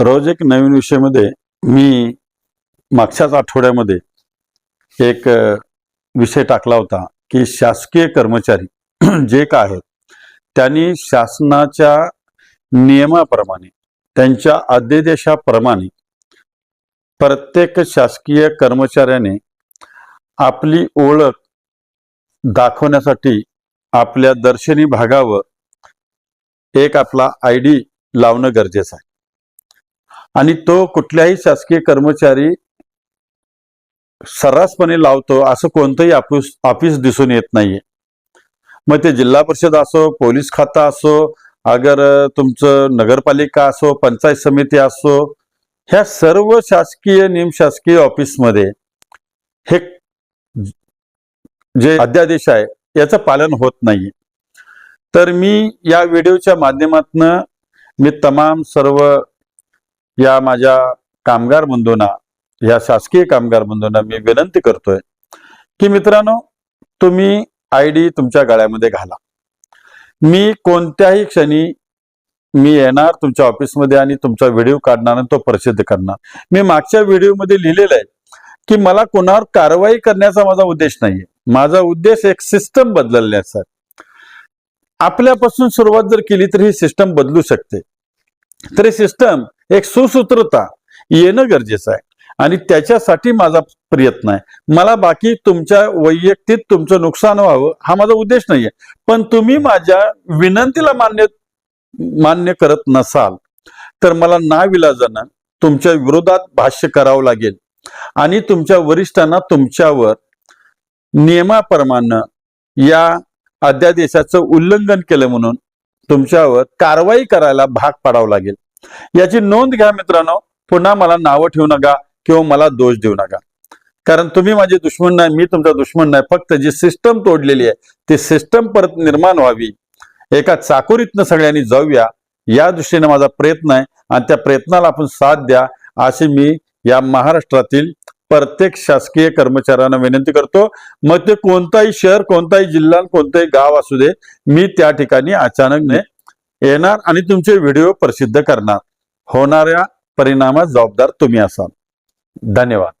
रोज एक नवीन विषयामध्ये मी मागच्याच आठवड्यामध्ये एक विषय टाकला होता की शासकीय कर्मचारी जे काय आहेत त्यांनी शासनाच्या नियमाप्रमाणे त्यांच्या अध्यादेशाप्रमाणे प्रत्येक शासकीय कर्मचाऱ्याने आपली ओळख दाखवण्यासाठी आपल्या दर्शनी भागावर एक आपला आय डी लावणं गरजेचं आहे. आणि तो कुठल्याही शासकीय कर्मचारी सर्रासपणे लावतो असं कोणतंही ऑफिस ऑफिस दिसून येत नाहीये. मग ते जिल्हा परिषद असो पोलीस खाता असो अगर तुमचं नगरपालिका असो पंचायत समिती असो ह्या सर्व शासकीय निमशासकीय ऑफिसमध्ये हे जे अध्यादेश आहे याचं पालन होत नाही. तर मी या व्हिडिओच्या माध्यमातून मी तमाम सर्व या माझ्या कामगार बंधूंना या शासकीय कामगार बंधूंना मी विनंती करतोय की मित्रांनो तुम्ही आय डी तुमच्या गळ्यामध्ये घाला. मी कोणत्याही क्षणी मी येणार तुमच्या ऑफिसमध्ये आणि तुमचा व्हिडिओ काढणार आणि तो प्रसिद्ध करणार. मी मागच्या व्हिडिओमध्ये लिहिलेलं आहे की मला कोणावर कारवाई करण्याचा माझा उद्देश नाहीये. माझा उद्देश एक सिस्टम बदलण्याचा आहे. आपल्यापासून सुरुवात जर केली तर ही सिस्टम बदलू शकते. तरी सिस्टम एक सुसूत्रता येणं गरजेचं आहे. आणि त्याच्यासाठी माझा प्रयत्न आहे. मला बाकी तुमच्या वैयक्तिक तुमचं नुकसान व्हावं हा माझा उद्देश नाहीये. पण तुम्ही माझ्या विनंतीला मान्य मान्य करत नसाल तर मला नाविलाजानं तुमच्या विरोधात भाष्य करावं लागेल. आणि तुमच्या वरिष्ठांना तुमच्यावर नियमाप्रमाणे या अध्यादेशाचं उल्लंघन केलं म्हणून तुमच्यावर कारवाई करायला भाग पाडावं लागेल. याची नोंद घ्या मित्रांनो. पुन्हा मला नावं ठेवू नका किंवा मला दोष देऊ नका. कारण तुम्ही माझे दुश्मन नाही मी तुमचा दुश्मन नाही. फक्त जी सिस्टम तोडलेली आहे ती सिस्टम परत निर्माण व्हावी. एका चाकोरीतनं सगळ्यांनी जाऊया. या दृष्टीने माझा प्रयत्न आहे आणि त्या प्रयत्नाला आपण साथ द्या. असे मी या महाराष्ट्रातील प्रत्येक शासकीय कर्मचाऱ्यांना विनंती करतो मग ते कोणताही शहर कोणताही जिल्हा कोणताही गाव असू दे मी त्या ठिकाणी अचानकने येणार आणि तुमचे व्हिडिओ प्रसिद्ध करणार. होणाऱ्या परिणामात जबाबदार तुम्ही असाल. धन्यवाद.